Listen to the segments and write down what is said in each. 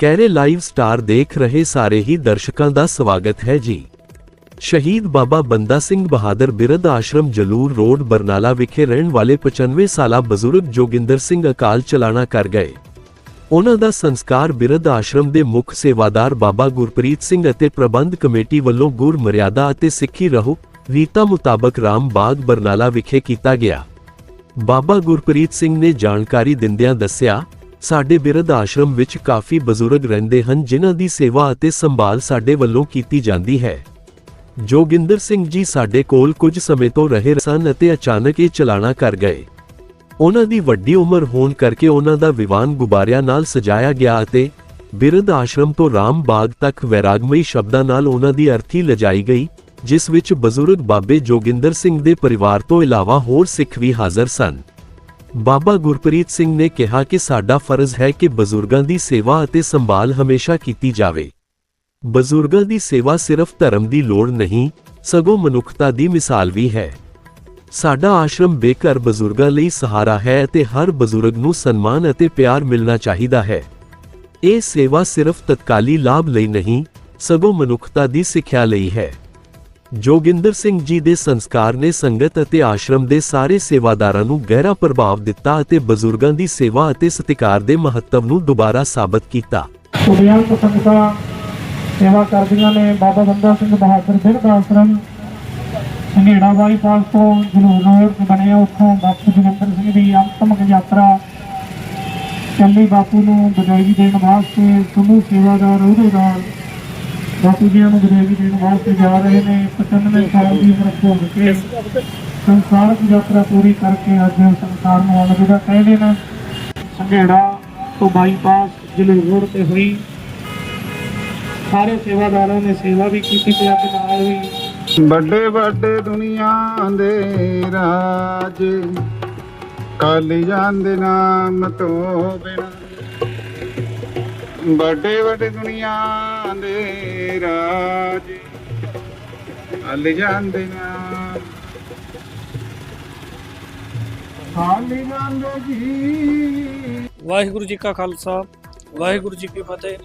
ਕੈਰੇ live star ਦੇਖ ਰਹੇ ਸਾਰੇ ਹੀ ਦਰਸ਼ਕਾਂ ਦਾ ਸਵਾਗਤ ਹੈ ਜੀ। ਸ਼ਹੀਦ ਬਾਬਾ ਬੰਦਾ ਸਿੰਘ ਬਹਾਦਰ ਬਿਰਧ ਆਸ਼ਰਮ ਜਲੂਰ ਰੋਡ, ਬਰਨਾਲਾ ਵਿਖੇ ਰਹਿਣ ਵਾਲੇ 95 ਸਾਲਾ ਬਜ਼ੁਰਗ ਜੋਗਿੰਦਰ ਸਿੰਘ ਅਕਾਲ ਚਲਾਣਾ ਕਰ ਗਏ। ਉਹਨਾਂ ਦਾ ਸੰਸਕਾਰ ਬਿਰਧ ਆਸ਼ਰਮ ਦੇ ਮੁੱਖ ਸੇਵਾਦਾਰ ਬਾਬਾ ਗੁਰਪ੍ਰੀਤ ਸਿੰਘ ਅਤੇ ਪ੍ਰਬੰਧ ਕਮੇਟੀ ਵੱਲੋਂ ਗੁਰ ਮਰਿਆਦਾ ਅਤੇ ਸਿੱਖੀ ਰਹੋ, ਰੀਤਾ ਮੁਤਾਬਕ ਰਾਮ ਬਾਗ, ਬਰਨਾਲਾ ਵਿਖੇ ਕੀਤਾ ਗਿਆ। ਬਾਬਾ ਗੁਰਪ੍ਰੀਤ ਸਿੰਘ ਨੇ ਜਾਣਕਾਰੀ ਦਿੰਦਿਆਂ ਦੱਸਿਆ ਸਾਡੇ ਬਿਰਧ ਆਸ਼ਰਮ ਵਿੱਚ ਕਾਫੀ ਬਜ਼ੁਰਗ ਰਹਿੰਦੇ ਹਨ ਜਿਨ੍ਹਾਂ ਦੀ ਸੇਵਾ ਅਤੇ ਸੰਭਾਲ ਸਾਡੇ ਵੱਲੋਂ ਕੀਤੀ ਜਾਂਦੀ ਹੈ। ਜੋਗਿੰਦਰ ਸਿੰਘ ਜੀ ਸਾਡੇ ਕੋਲ ਕੁਝ ਸਮੇਂ ਤੋਂ ਰਹੇ ਸਨ ਅਤੇ ਅਚਾਨਕ ਇਹ ਚਲਾਣਾ ਕਰ ਗਏ। ਉਹਨਾਂ ਦੀ ਵੱਡੀ ਉਮਰ ਹੋਣ ਕਰਕੇ ਉਹਨਾਂ ਦਾ ਵਿਵਾਨ ਗੁਬਾਰਿਆਂ ਨਾਲ ਸਜਾਇਆ ਗਿਆ ਅਤੇ ਬਿਰਧ ਆਸ਼ਰਮ ਤੋਂ ਰਾਮ ਬਾਗ ਤੱਕ ਵੈਰਾਗਮਈ ਸ਼ਬਦਾਂ ਨਾਲ ਉਹਨਾਂ ਦੀ ਅਰਥੀ ਲਜਾਈ ਗਈ, ਜਿਸ ਵਿੱਚ ਬਜ਼ੁਰਗ ਬਾਬੇ ਜੋਗਿੰਦਰ ਸਿੰਘ ਦੇ ਪਰਿਵਾਰ ਤੋਂ ਇਲਾਵਾ ਹੋਰ ਸਿੱਖ ਵੀ ਹਾਜ਼ਰ ਸਨ। ਬਾਬਾ ਗੁਰਪ੍ਰੀਤ ਸਿੰਘ ਨੇ ਕਿਹਾ ਕਿ ਸਾਡਾ ਫਰਜ਼ ਹੈ ਕਿ ਬਜ਼ੁਰਗਾਂ ਦੀ ਸੇਵਾ ਅਤੇ ਸੰਭਾਲ ਹਮੇਸ਼ਾ ਕੀਤੀ ਜਾਵੇ। ਬਜ਼ੁਰਗਾਂ ਦੀ ਸੇਵਾ ਸਿਰਫ ਧਰਮ ਦੀ ਲੋੜ ਨਹੀਂ, ਸਗੋਂ ਮਨੁੱਖਤਾ ਦੀ ਮਿਸਾਲ ਵੀ ਹੈ। ਸਾਡਾ ਆਸ਼ਰਮ ਬੇਘਰ ਬਜ਼ੁਰਗਾਂ ਲਈ ਸਹਾਰਾ ਹੈ ਅਤੇ ਹਰ ਬਜ਼ੁਰਗ ਨੂੰ ਸਨਮਾਨ ਅਤੇ ਪਿਆਰ ਮਿਲਣਾ ਚਾਹੀਦਾ ਹੈ। ਇਹ ਸੇਵਾ ਸਿਰਫ ਤਤਕਾਲੀ ਲਾਭ ਲਈ ਨਹੀਂ, ਸਗੋਂ ਮਨੁੱਖਤਾ ਦੀ ਸਿੱਖਿਆ ਲਈ ਹੈ। ਜੋਗਿੰਦਰ ਸਿੰਘ ਜੀ ਦੇ ਸੰਸਕਾਰ ਨੇ ਸੰਗਤ ਅਤੇ ਆਸ਼ਰਮ ਦੇ ਸਾਰੇ ਸੇਵਾਦਾਰਾਂ ਨੂੰ ਗਹਿਰਾ ਪ੍ਰਭਾਵ ਦਿੱਤਾ ਅਤੇ ਬਜ਼ੁਰਗਾਂ ਦੀ ਸੇਵਾ ਅਤੇ ਸਤਿਕਾਰ ਦੇ ਮਹੱਤਵ ਨੂੰ ਦੁਬਾਰਾ ਸਾਬਤ ਕੀਤਾ। ਕੁੜੀਆਂ ਸੰਗਤਾਂ, ਸੇਵਾ ਕਰਦੀਆਂ ਨੇ ਬਾਬਾ ਬੰਦਾ ਸਿੰਘ ਬਹਾਦਰ ਬਿਰਧ ਆਸ਼ਰਮ। ਸੰਘੇੜਾ ਬਾਈਪਾਸ ਤੋਂ ਜਲੂਰ ਰੋਡ ਬਣਿਆ ਉੱਥੋਂ ਬਾਪੂ ਜੋਗਿੰਦਰ ਸਿੰਘ ਦੀ ਅੰਤਮਕ ਯਾਤਰਾ। ਚੱਲੀ ਬਾਪੂ ਨੂੰ ਵਧਾਈ ਦੇਣ ਵਾਸਤੇ ਸਮੂਹ ਸੇਵਾਦਾਰ ਅਹੁਦੇਦਾਰ ਬਾਪੂ ਜੀ ਨੂੰ ਵਧਾਈ ਦੇਣ ਵਾਸਤੇ ਜਾ ਰਹੇ ਨੇ 95 ਸਾਲ ਦੀ ਉਮਰ ਭੋਗ ਕੇ ਸੰਸਾਰਕ ਯਾਤਰਾ ਪੂਰੀ ਕਰਕੇ ਅੱਜ ਸੰਸਾਰ ਨੂੰ ਅਲਵਿਦਾ ਕਹਿੰਦੇ ਨੇ ਸੰਘੇੜਾ ਤੋਂ ਬਾਈਪਾਸ ਜਲੂਰ ਰੋਡ ਤੇ ਹੋਈ। ਸਾਰੇ ਸੇਵਾਦਾਰਾਂ ਨੇ ਸੇਵਾ ਵੀ ਕੀਤੀ ਤੇ ਅੱਜ ਨਾਲ ਵੀ। ਵੱਡੇ ਵੱਡੇ ਦੁਨੀਆ ਦੇ ਰਾਜ ਕਾਲੀ ਜਾਂਦੇ ਨਾਮ ਤੋਂ ਬਿਨਾ ਵੱਡੇ ਵੱਡੇ ਦੁਨੀਆ ਦੇ ਰਾਜ। ਕਾਲੀ ਜਾਂਦੇ ਨਾਮ ਕਾਲੀ ਜਾਂਦੇ ਜੀ। ਵਾਹਿਗੁਰੂ ਜੀ ਕਾ ਖਾਲਸਾ, ਵਾਹਿਗੁਰੂ ਜੀ ਕੀ ਫਤਿਹ।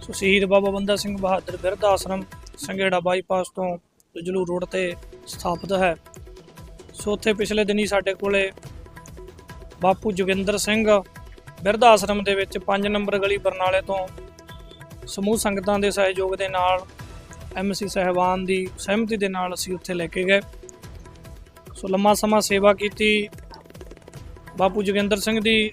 ਸੋ ਸ਼ਹੀਦ ਬਾਬਾ ਬੰਦਾ ਸਿੰਘ ਬਹਾਦਰ ਬਿਰਧ ਆਸ਼ਰਮ, ਸੰਘੇੜਾ ਬਾਈਪਾਸ ਤੋਂ ਜਲੂ ਰੋਡ ਤੇ ਸਥਾਪਿਤ ਹੈ। ਸੋ ਉੱਥੇ ਪਿਛਲੇ ਦਿਨੀ ਸਾਡੇ ਕੋਲੇ ਬਾਪੂ ਜੋਗਿੰਦਰ ਸਿੰਘ ਬਿਰਧ ਆਸ਼ਰਮ ਦੇ ਵਿੱਚ 5 ਨੰਬਰ ਗਲੀ ਬਰਨਾਲੇ ਤੋਂ ਸਮੂਹ ਸੰਗਤਾਂ ਦੇ ਸਹਿਯੋਗ ਦੇ ਨਾਲ ਐਮਸੀ ਸਹਿਬਾਨ ਦੀ ਸਹਿਮਤੀ ਦੇ ਨਾਲ ਅਸੀਂ ਉੱਥੇ ਲੈ ਕੇ ਗਏ। ਸੋ ਲੰਮਾ ਸਮਾਂ ਸੇਵਾ ਕੀਤੀ। ਬਾਪੂ ਜੋਗਿੰਦਰ ਸਿੰਘ ਦੀ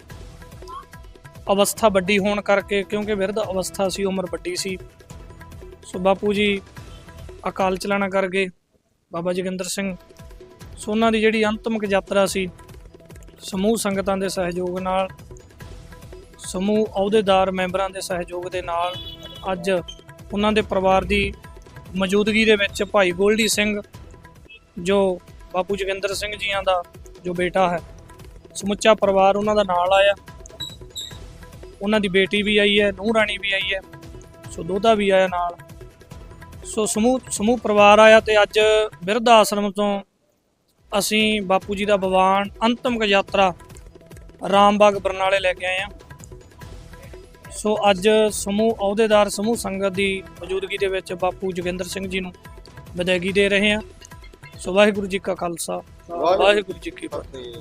ਅਵਸਥਾ ਵੱਡੀ ਹੋਣ ਕਰਕੇ, ਕਿਉਂਕਿ ਬਿਰਧ ਅਵਸਥਾ ਸੀ, ਉਮਰ ਵੱਡੀ ਸੀ। ਸੋ ਬਾਪੂ ਜੀ ਅਕਾਲ ਚਲਾਣਾ ਕਰ ਗਏ, ਬਾਬਾ ਜੋਗਿੰਦਰ ਸਿੰਘ। ਸੋ ਉਹਨਾਂ ਦੀ ਜਿਹੜੀ ਅੰਤਮਕ ਯਾਤਰਾ ਸੀ, ਸਮੂਹ ਸੰਗਤਾਂ ਦੇ ਸਹਿਯੋਗ ਨਾਲ ਸਮੂਹ ਅਹੁਦੇਦਾਰ ਮੈਂਬਰਾਂ ਦੇ ਸਹਿਯੋਗ ਦੇ ਨਾਲ ਅੱਜ ਉਹਨਾਂ ਦੇ ਪਰਿਵਾਰ ਦੀ ਮੌਜੂਦਗੀ ਦੇ ਵਿੱਚ ਭਾਈ ਗੋਲਡੀ ਸਿੰਘ, ਜੋ ਬਾਪੂ ਜੋਗਿੰਦਰ ਸਿੰਘ ਜੀਆਂ ਦਾ ਜੋ ਬੇਟਾ ਹੈ, ਸਮੁੱਚਾ ਪਰਿਵਾਰ ਉਹਨਾਂ ਦਾ ਨਾਲ ਆਇਆ। ਉਹਨਾਂ ਦੀ ਬੇਟੀ ਵੀ ਆਈ ਹੈ, ਨੂੰਹ ਰਾਣੀ ਵੀ ਆਈ ਹੈ, ਸੋ ਦੋਤਾ ਵੀ ਆਇਆ ਨਾਲ। ਸੋ ਸਮੂਹ ਸਮੂਹ ਪਰਿਵਾਰ ਆਇਆ ਤੇ ਅੱਜ ਬਿਰਧ ਆਸ਼ਰਮ ਤੋਂ ਅਸੀਂ ਬਾਪੂ ਜੀ ਦਾ ਬਵਾਨ ਅੰਤਮ ਯਾਤਰਾ ਰਾਮਬਾਗ ਬਰਨਾਲੇ ਲੈ ਕੇ ਆਏ ਆ ਸੋ ਅੱਜ ਸਮੂਹ ਅਹੁਦੇਦਾਰ ਸਮੂਹ ਸੰਗਤ ਦੀ ਮੌਜੂਦਗੀ ਦੇ ਵਿੱਚ ਬਾਪੂ ਜੋਗਿੰਦਰ ਸਿੰਘ ਜੀ ਨੂੰ ਵਿਦਾਇਗੀ ਦੇ ਰਹੇ ਹਾਂ। ਸੋ ਵਾਹਿਗੁਰੂ ਜੀ ਕਾ ਖਾਲਸਾ। ਵਾਹਿਗੁਰੂ ਜੀ ਕੀ ਫਤਿਹ।